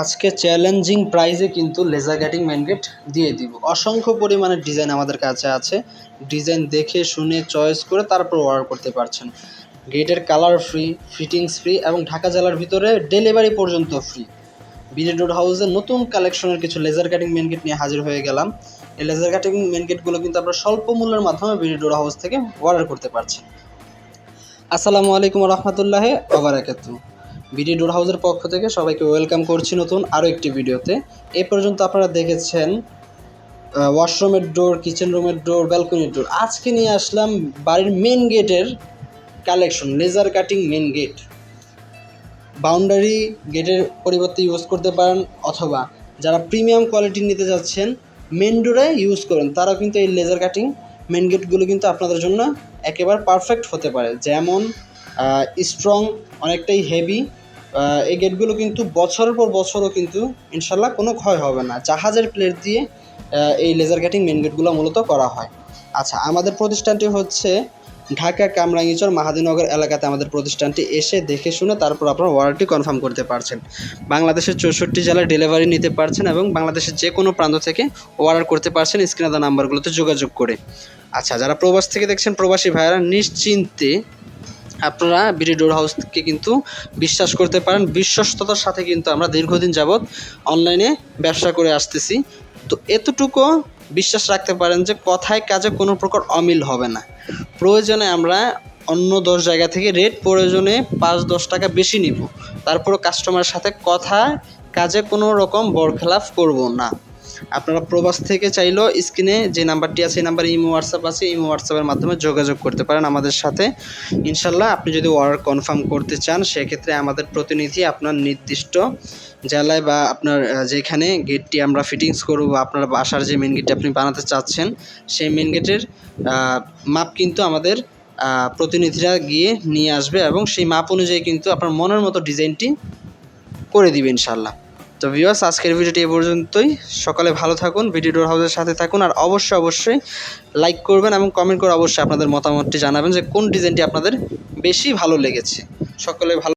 আজকে চ্যালেঞ্জিং প্রাইসে কিন্তু লেজার কাটিং মেন গেট দিয়ে দিব। অসংখ্য পরিমাণের ডিজাইন আমাদের কাছে আছে। ডিজাইন দেখে, শুনে চয়েস করে তারপর অর্ডার করতে পারছেন। গেটের কালার ফ্রি ফিটিংস ফ্রি এবং ঢাকা জেলার ভিতরে ডেলিভারি পর্যন্ত ফ্রি বিজে রোড হাউসের নতুন কালেকশনের কিছু লেজার কাটিং মেন গেট নিয়ে হাজির হয়ে গেলাম। এই লেজার কাটিং মেন গেটগুলো কিন্তু আপনারা স্বল্প মূল্যের মাধ্যমে বিজে রোড হাউস থেকে অর্ডার করতে পারছেন। আসসালামু আলাইকুম রহমতুল্লাহ ওবরাকাতু বিডি ডোর হাউসের পক্ষ থেকে সবাইকে ওয়েলকাম করছি নতুন আরও একটি ভিডিওতে। এ পর্যন্ত আপনারা দেখেছেন ওয়াশরুমের ডোর, কিচেন রুমের ডোর, ব্যালকনির ডোর। আজকে নিয়ে আসলাম বাড়ির main gate collection laser cutting main gate boundary গেটের পরিবর্তে ইউজ করতে পারেন অথবা যারা প্রিমিয়াম কোয়ালিটি নিতে যাচ্ছেন মেন ডোরে ইউজ করেন, তারাও কিন্তু এই লেজার কাটিং মেন গেটগুলো কিন্তু আপনাদের জন্য একেবারে পারফেক্ট হতে পারে। যেমন স্ট্রং অনেকটাই হেভি এই গেটগুলো কিন্তু বছরের পর বছরও কিন্তু ইনশাল্লাহ কোনো ক্ষয় হবে না। জাহাজের প্লেট দিয়ে এই লেজার কাটিং মেন গেটগুলো মূলত করা হয়। আচ্ছা আমাদের প্রতিষ্ঠানটি হচ্ছে ঢাকা কামরাঙ্গিচর মাহাদিনগর এলাকাতে আমাদের প্রতিষ্ঠানটি এসে দেখে শুনে তারপর আপনার ওয়ারেন্টি কনফার্ম করতে পারছেন। বাংলাদেশের চৌষট্টি জেলায় ডেলিভারি নিতে পারছেন এবং বাংলাদেশের যে কোনো প্রান্ত থেকে অর্ডার করতে পারছেন স্ক্রিনে দেওয়া নাম্বারগুলোতে যোগাযোগ করে। আচ্ছা যারা প্রবাস থেকে দেখছেন প্রবাসী ভাইয়েরা, নিশ্চিন্তে আপনারা বিডি ডোর হাউসকে কিন্তু বিশ্বাস করতে পারেন। বিশ্বস্ততার সাথে কিন্তু আমরা দীর্ঘদিন যাবৎ অনলাইনে ব্যবসা করে আসতেছি। তো এতটুকু বিশ্বাস রাখতে পারেন যে কথায় কাজে কোনো প্রকার অমিল হবে না। প্রয়োজনে আমরা অন্য দশ জায়গা থেকে রেট প্রয়োজনে পাঁচ দশ টাকা বেশি নিব। তারপরও কাস্টমারের সাথে কথা, কাজে কোনো রকম বরখেলাফ করব না। আপনারা প্রবাস থেকে চাইলেও স্ক্রিনে যে নাম্বারটি আছে, এই নাম্বারে ইমো, হোয়াটসঅ্যাপ আছে, ইমো, হোয়াটসঅ্যাপের মাধ্যমে যোগাযোগ করতে পারেন আমাদের সাথে। ইনশাল্লাহ আপনি যদি অর্ডার কনফার্ম করতে চান, সেক্ষেত্রে আমাদের প্রতিনিধি আপনার নির্দিষ্ট জেলায় বা আপনার যেখানে গেটটি আমরা ফিটিংস করব বা আপনার বাসার যে মেন গেটটি আপনি বানাতে চাচ্ছেন, সেই মেন গেটের মাপ কিন্তু আমাদের প্রতিনিধিরা গিয়ে নিয়ে আসবে এবং সেই মাপ অনুযায়ী কিন্তু আপনার মনের মতো ডিজাইনটি করে দিবে ইনশাল্লাহ তো ভিউয়ার্স আজকের ভিডিওটি এ পর্যন্তই। সকালে ভালো থাকুন, ভিডিও ডোর হাউসের সাথে থাকুন, আর অবশ্যই অবশ্যই লাইক করবেন এবং কমেন্ট করে অবশ্যই আপনাদের মতামতটি জানাবেন যে কোন ডিজাইনটি আপনাদের বেশি ভালো লেগেছে। সকলে ভালো